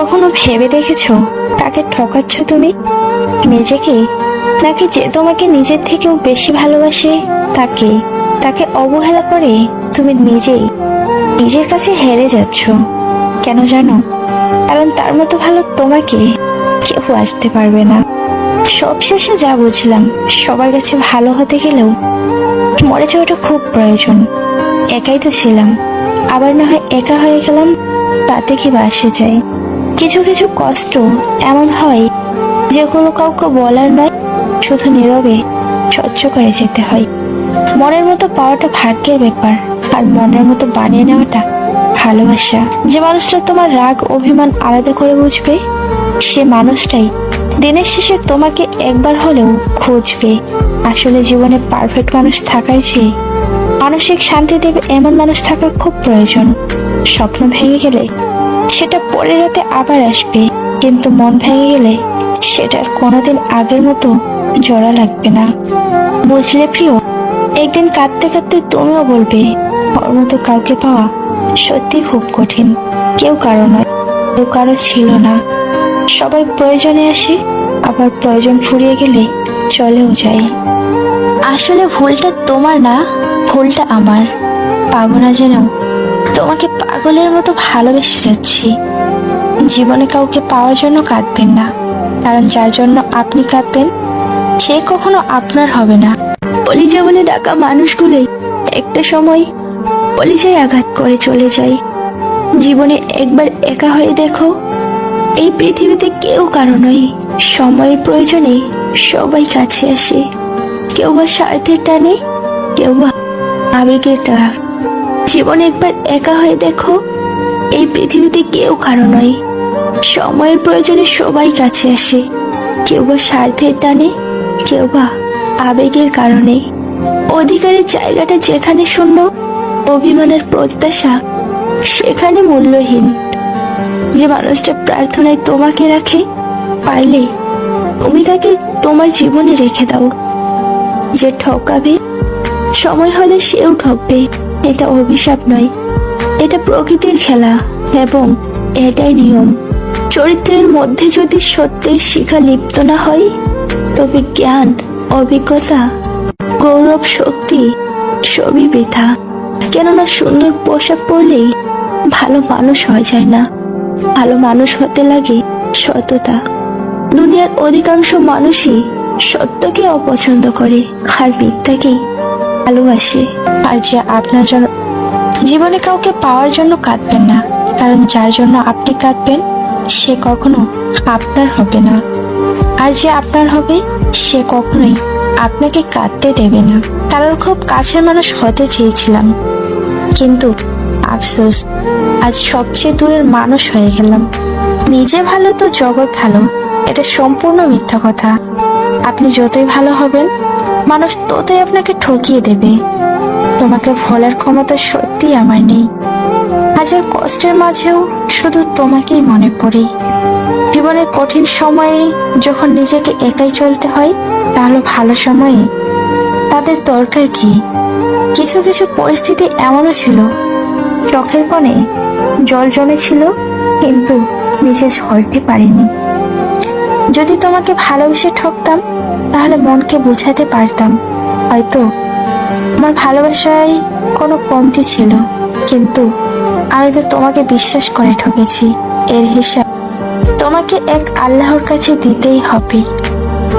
কখনো ভেবে দেখেছ? কাকে ঠকাচ্ছ তুমি? নিজেকে? নাকি যে তোমাকে নিজের থেকেও বেশি ভালোবাসে, তাকে? তাকে অবহেলা করে তুমি নিজেই নিজের কাছে হেরে যাচ্ছ। কেন জানো? কারণ তার মতো ভালো তোমাকে কেউ আসতে পারবে না। সবশেষে যা বুঝলাম, সবার কাছে ভালো হতে গেলেও মরে যাওয়াটা খুব প্রয়োজন। একাই তো ছিলাম। আবার না হয় একা হয়ে গেলাম, তাতে কি বা আসে যায়? কিছু কিছু কষ্ট এমন হয় যেগুলো কাউকে বলার নয়, শুধু নীরবে সহ্য করে যেতে হয়। মনের মতো পাওয়াটা ভাগ্যের ব্যাপার আর মনের মতো বানিয়ে নেওয়াটা ভালোবাসা। যে মানুষটা তোমার রাগ, অভিমান আলাদা করে বুঝবে, সে মানুষটাই দিনের শেষে তোমাকে একবার হলেও খুঁজবে। আসলে জীবনে পারফেক্ট মানুষ থাকাই চেয়ে মানসিক শান্তি দেবে এমন মানুষ থাকার খুব প্রয়োজন। স্বপ্ন ভেঙে গেলে সেটা পরের রাতে আবার আসবে। কিন্তু মন ভেঙে গেলে সেটার কোনোদিন আগের মতো জড়া লাগবে না। বুঝলে প্রিয়, একদিন কাঁদতে কাঁদতে তুমিও বলবে, ওর মতো কাউকে পাওয়া সত্যি খুব কঠিন। কেউ কারও নয়, কেউ কারও ছিল না। সবাই প্রয়োজনে আসে, আবার প্রয়োজন ফুরিয়ে গেলে চলেও যায়। আসলে ভুলটা তোমার না, ভুলটা আমার। পাবো না যেন তোমাকে পাগলের মতো ভালোবেসে যাচ্ছি। জীবনে কাউকে পাওয়ার জন্য কাঁদবেন না। কারণ যার জন্য আপনি কাঁদবেন, সে কখনো আপনার হবে না। কলিজা বলে ডাকা মানুষগুলোই একটা সময় কলিজায় আঘাত করে চলে যায়। জীবনে একবার একা হয়ে দেখো, এই পৃথিবীতে কেউ কারও নয়। সময়ের প্রয়োজনে সবাই কাছে আসে। কেউ বা স্বার্থের টানে, কেউ বা আবেগের টান। জীবনে একবার একা হয়ে দেখো, এই পৃথিবীতে কেউ কারও নয়। সময়ের প্রয়োজনে সবাই কাছে আসে, কেউ বা স্বার্থের টানে, কেউ বা আবেগের কারণে। অধিকারের জায়গাটা যেখানে শূন্য, অভিমানের প্রত্যাশা সেখানে মূল্যহীন। যে মানুষটা প্রার্থনায় তোমাকে রাখে, পারলে তুমি তাকে তোমার জীবনে রেখে দাও। যে ঠকাবে, সময় হলে সেও ঠকবে। এটা অভিশাপ নয়। এটা প্রকৃতির খেলা এবং এটাই নিয়ম। চরিত্রের মধ্যে যদি সত্যের শিখা লিপ্ত না হয়, তবে জ্ঞান, অভিজ্ঞতা, গৌরব, শক্তি সবই বৃথা। কেননা সুন্দর পোশাক পরলেই ভালো মানুষ হয়ে যায় না। ভালো মানুষ হতে লাগে সততা। দুনিয়ার অধিকাংশ মানুষই সত্যকে অপছন্দ করে, আর মিথ্যাকেই ভালোবাসে। আর যে আপনার জন্য জীবনে কাউকে পাওয়ার জন্য কাঁদবেন না। কারণ যার জন্য আপনি কাঁদবেন, সে কখনো আপনার হবে না। আর যে আপনার হবে, সে কখনোই আপনাকে কাঁদতে দেবে না। কারোর খুব কাছের মানুষ হতে চেয়েছিলাম। কিন্তু আফসোস, আজ সবচেয়ে দূরের মানুষ হয়ে গেলাম। নিজে ভালো তো জগৎ ভালো, এটা সম্পূর্ণ মিথ্যা কথা। আপনি যতই ভালো হবেন মানুষ ততই আপনাকে ঠকিয়ে দেবে। তোমাকে ভোলার ক্ষমতা সত্যি আমার নেই। হাজার কষ্টের মাঝেও শুধু তোমাকেই মনে পড়ে। জীবনের কঠিন সময়ে যখন নিজেকে একাই চলতে হয়, তাহলে ভালো সময়ে তাদের দরকার কি? কিছু কিছু পরিস্থিতি এমনও ছিল, চোখের কোণে জল জমেছিল, কিন্তু নিচে ঝরতে পারিনি। যদি তোমাকে ভালোবেসে ঠকতাম, তাহলে মনকে বোঝাতে পারতাম। হয়তো আমার ভালোবাসায় কোনো কমতি ছিল, কিন্তু আমি তো তোমাকে বিশ্বাস করে ঠকেছি। এর হিসাব তোমাকে এক আল্লাহর কাছে দিতেই হবে।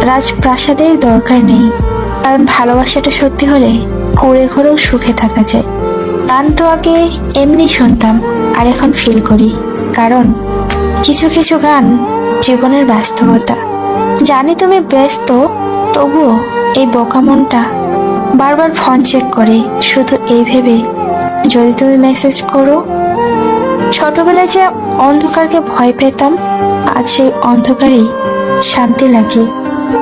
রাজপ্রাসাদের দরকার নেই। কারণ ভালোবাসাটা সত্যি হলে ঘুরে ঘুরেও সুখে থাকা যায়। গান তো আগে এমনি শুনতাম, আর এখন ফিল করি। কারণ কিছু কিছু গান জীবনের বাস্তবতা জানি তুমি ব্যস্ত, তবুও এই বোকা মনটা বারবার ফোন চেক করে। শুধু এই ভেবে যদি তুমি মেসেজ করো, ছোটবেলায় যে অন্ধকারকে ভয় পেতাম, আজ সেই অন্ধকারেই শান্তি লাগে।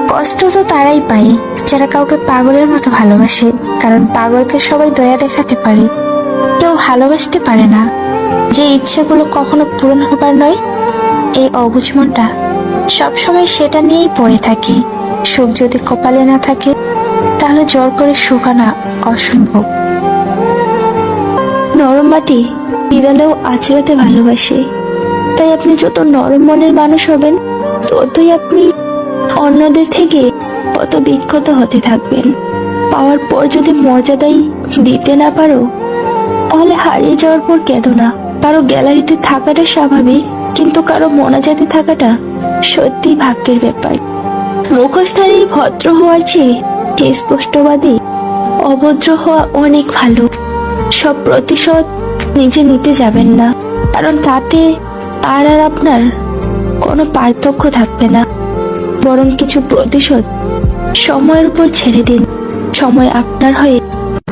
কষ্ট তো তারাই পায়, যারা কাউকে পাগলের মতো ভালোবাসে, কারণ পাগলকে সবাই দয়া দেখাতে পারে। কেউ ভালোবাসতে পারে না। যে ইচ্ছেগুলো কখনো পূরণ হবার নয় এই অবুঝ মনটা সবসময় সেটা নিয়েই পড়ে থাকে। সুখ যদি কপালে না থাকে, তাহলে জোর করে আনা অসম্ভব। নরম মাটি বিড়ালেও আচড়াতে ভালোবাসে। তাই আপনি যত নরম মনের মানুষ হবেন, ততই আপনি অন্যদের থেকে কত বিক্ষত হতে থাকবেন। পাওয়ার পর যদি মর্যাদাই দিতে না পারো, তাহলে হারিয়ে যাওয়ার পর কেঁদো না। কারও গ্যালারিতে থাকাটা স্বাভাবিক। কিন্তু কারও মনাজাতে থাকাটা সত্যি ভাগ্যের ব্যাপার। মুখোশধারী ভদ্র হওয়ার চেয়ে স্পষ্টবাদী, অভদ্র হওয়া অনেক ভালো। সব প্রতিশোধ নিজে নিতে যাবেন না, কারণ তাতে আর আর আপনার কোনো পার্থক্য থাকবে না। বরং কিছু প্রতিশোধ সময়ের উপর ছেড়ে দিন। সময় আপনার হয়ে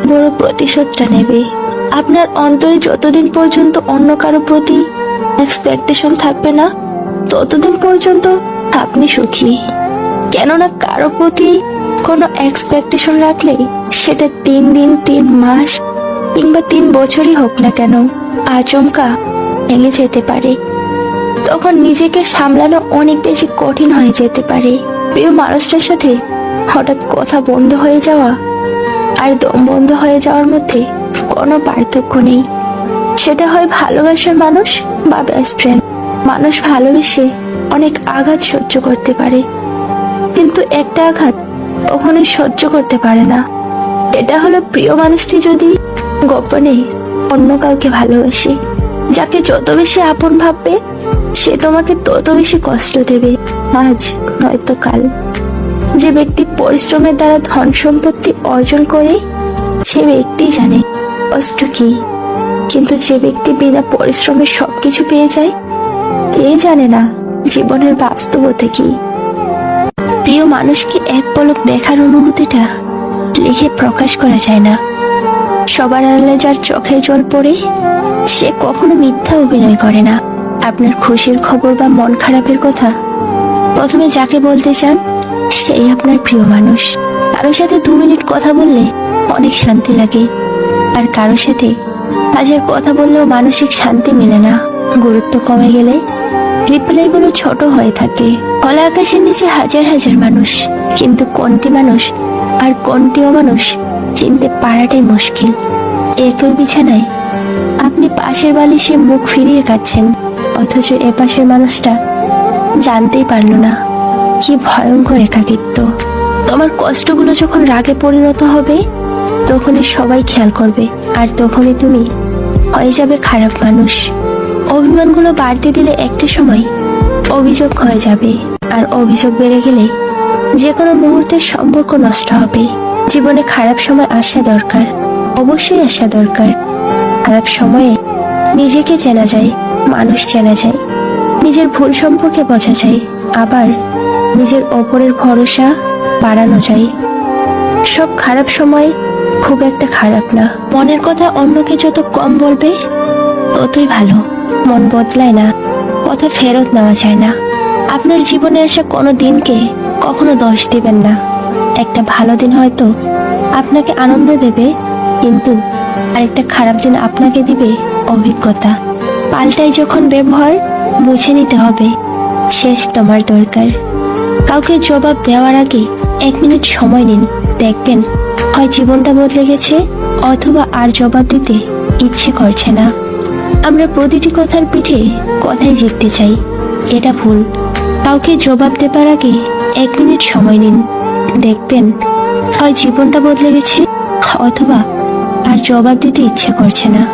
বড় প্রতিশোধটা নেবে। আপনার অন্তরে যতদিন পর্যন্ত অন্য কারও প্রতি এক্সপেকটেশন থাকবে না। ততদিন পর্যন্ত আপনি সুখী। কেননা কারও প্রতি কোনো এক্সপেকটেশন রাখলে সেটা তিন দিন, তিন মাস কিংবা তিন বছরই হোক না কেন আচমকা ভেঙে যেতে পারে। তখন নিজেকে সামলানো অনেক বেশি কঠিন হয়ে যেতে পারে। প্রিয় মানুষটার সাথে হঠাৎ কথা বন্ধ হয়ে যাওয়া আর দম বন্ধ হয়ে যাওয়ার মধ্যে কোনো পার্থক্য নেই। সেটা হয় ভালোবাসার মানুষ বা বেস্ট ফ্রেন্ড মানুষ ভালোবেসে অনেক আঘাত সহ্য করতে পারে। কিন্তু একটা আঘাত কখনোই সহ্য করতে পারে না। এটা হলো প্রিয় মানুষটি যদি গোপনে অন্য কাউকে ভালোবাসে, যাকে যত বেশি আপন ভাববে, সে তোমাকে তত বেশি কষ্ট দেবে। আজ নয়তো কাল। যে ব্যক্তি পরিশ্রমের দ্বারা ধন সম্পত্তি অর্জন করে, সে ব্যক্তি জানে কষ্ট কি। কিন্তু যে ব্যক্তি বিনা পরিশ্রমে সবকিছু পেয়ে যায় এ জানে না জীবনের বাস্তবতা কি? প্রিয় মানুষকে এক পলক দেখার অনুভূতিটা লিখে প্রকাশ করা যায় না। সবার আড়ালে যার চোখের জল পড়ে, সে কখনো মিথ্যা অভিনয় করে না। আপনার খুশির খবর বা মন খারাপের কথা, প্রথমে যাকে বলতে চান, সেই আপনার প্রিয় মানুষ। কারোর সাথে দু মিনিট কথা বললে অনেক শান্তি লাগে। আর কারোর সাথে কাজের কথা বললেও মানসিক শান্তি মেলে না। গুরুত্ব কমে গেলে রিপ্লাইগুলো ছোট হয়ে থাকে। খোলা আকাশের নিচে হাজার হাজার মানুষ। কিন্তু কোনটি মানুষ আর কোনটিও মানুষ চিনতে পারাটাই মুশকিল। একই বিছানায় আপনি পাশের বালিশে মুখ ফিরিয়ে কাচ্ছেন অথচ এ পাশের মানুষটা জানতেই পারল না কি ভয়ঙ্কর একাকিত্ব। তোমার কষ্টগুলো যখন রাগে পরিণত হবে তখনই সবাই খেয়াল করবে, আর তখনই তুমি হয়ে যাবে খারাপ মানুষ। অভিমানগুলো বাড়তে দিলে একটা সময় অভিযোগ হয়ে যাবে, আর অভিযোগ বেড়ে গেলে যে কোনো মুহূর্তে সম্পর্ক নষ্ট হবে। জীবনে খারাপ সময় আসা দরকার, অবশ্যই আসা দরকার। খারাপ সময়ে নিজেকে চেনা যায়, মানুষ চেনা যায়, নিজের ভুল সম্পর্কে বোঝা যায়, আবার নিজের ওপরের ভরসা বাড়ানো যায়। সব খারাপ সময় খুব একটা খারাপ না। মনের কথা অন্যকে যত কম বলবে, ততই ভালো। মন বদলায় না কথা ফেরত নেওয়া যায় না। আপনার জীবনে আসা কোনো দিনকে কখনো দোষ দিবেন না। একটা ভালো দিন হয়তো আপনাকে আনন্দ দেবে, কিন্তু আরেকটা খারাপ দিন আপনাকে দিবে অভিজ্ঞতা। পাল্টাই যখন ব্যবহার, বুঝে নিতে হবে, শেষ তোমার দরকার। কাউকে জবাব দেওয়ার আগে এক মিনিট সময় নিন, দেখবেন হয় জীবনটা বদলে গেছে অথবা আর জবাব দিতে ইচ্ছে করছে না। আমরা প্রতিটি কথার পিঠে কথাই জিততে চাই। এটা ভুল। কাউকে জবাব দেবার আগে এক মিনিট সময় নিন। দেখবেন হয় জীবনটা বদলে গেছে অথবা আর জবাব দিতে ইচ্ছে করছে না।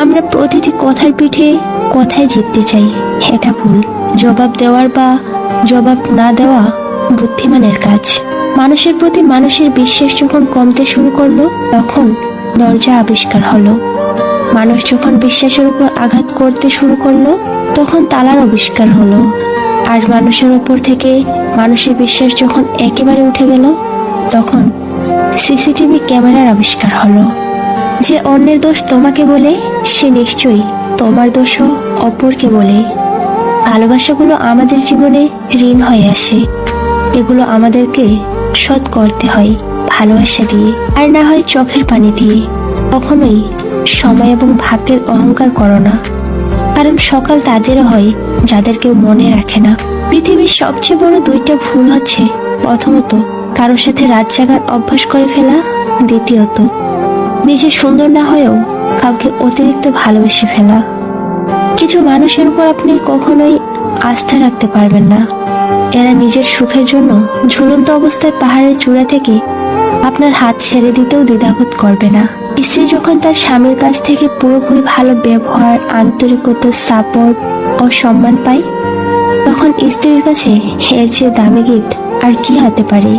আমরা প্রতিটি কথার পিঠে কথাই জিততে চাই। এটা ভুল। জবাব দেওয়ার বা জবাব না দেওয়া বুদ্ধিমানের কাজ। মানুষের প্রতি মানুষের বিশ্বাস যখন কমতে শুরু করল, তখন দরজা আবিষ্কার হলো। মানুষ যখন বিশ্বাসের উপর আঘাত করতে শুরু করল, তখন তালার আবিষ্কার হলো। আর মানুষের উপর থেকে মানুষের বিশ্বাস যখন একেবারে উঠে গেল, তখন সিসিটিভি ক্যামেরার আবিষ্কার হলো। যে অন্যের দোষ তোমাকে বলে, সে নিশ্চয়ই তোমার দোষও অপরকে বলে। ভালোবাসাগুলো আমাদের জীবনে ঋণ হয়ে আসে। এগুলো আমাদেরকে শোধ করতে হয় ভালোবাসা দিয়ে আর না হয় চোখের পানি দিয়ে। কখনোই সময় এবং ভাগ্যের অহংকার করো না। কারণ সকাল তাদেরও হয় যাদের কেউ মনে রাখে না। পৃথিবীর সবচেয়ে বড় দুইটা ভুল হচ্ছে। প্রথমত, কারোর সাথে রাত জাগার অভ্যাস করে ফেলা। দ্বিতীয়ত, নিজে সুন্দর না হয়েও কাউকে অতিরিক্ত ভালোবেসে ফেলা। কিছু মানুষের উপর আপনি কখনোই আস্থা রাখতে পারবেন না। এরা নিজের সুখের জন্য ঝুলন্ত অবস্থায় পাহাড়ের চূড়া থেকে আপনার হাত ছেড়ে দিতেও দ্বিধাবোধ করবে না। স্ত্রী যখন তার স্বামীর কাছ থেকে পুরোপুরি ভালো ব্যবহার, আন্তরিকতা সাপোর্ট ও সম্মান পায়, তখন স্ত্রীর কাছে এর চেয়ে দামি গিফট আর কি হতে পারে?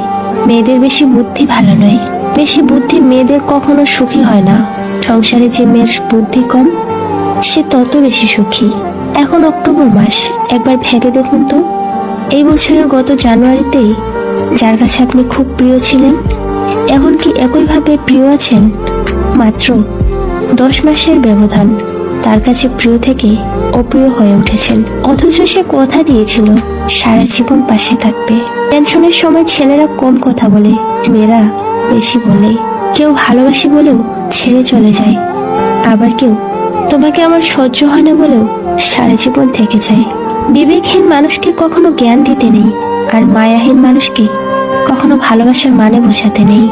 মেয়েদের বেশি বুদ্ধি ভালো নয়। বেশি বুদ্ধি মেয়েদের কখনো সুখী হয় না। সংসারে যে মেয়ের বুদ্ধি কম, সে তত বেশি সুখী। এখন অক্টোবর মাস, একবার ভেবে দেখুন তো। এই বছরের গত জানুয়ারিতেই যার কাছে আপনি খুব প্রিয় ছিলেন এখন কি একইভাবে প্রিয় আছেন মাত্র দশ মাসের ব্যবধান তার কাছে প্রিয় থেকে অপ্রিয় হয়ে উঠেছেন। অথচ সে কথা দিয়েছিল, সারা জীবন পাশে থাকবে। টেনশনের সময় ছেলেরা কম কথা বলে, মেয়েরা বেশি বলে। কেউ ভালোবাসি বলেও ছেড়ে চলে যায়। আবার কেউ তোমাকে আমার সহ্য হয় না বলেও সারা জীবন থেকে যায়। বিবেকহীন মানুষকে কখনো জ্ঞান দিতে নেই আর মায়াহীন মানুষকে কখনো ভালোবাসার মানে বোঝাতে নেই।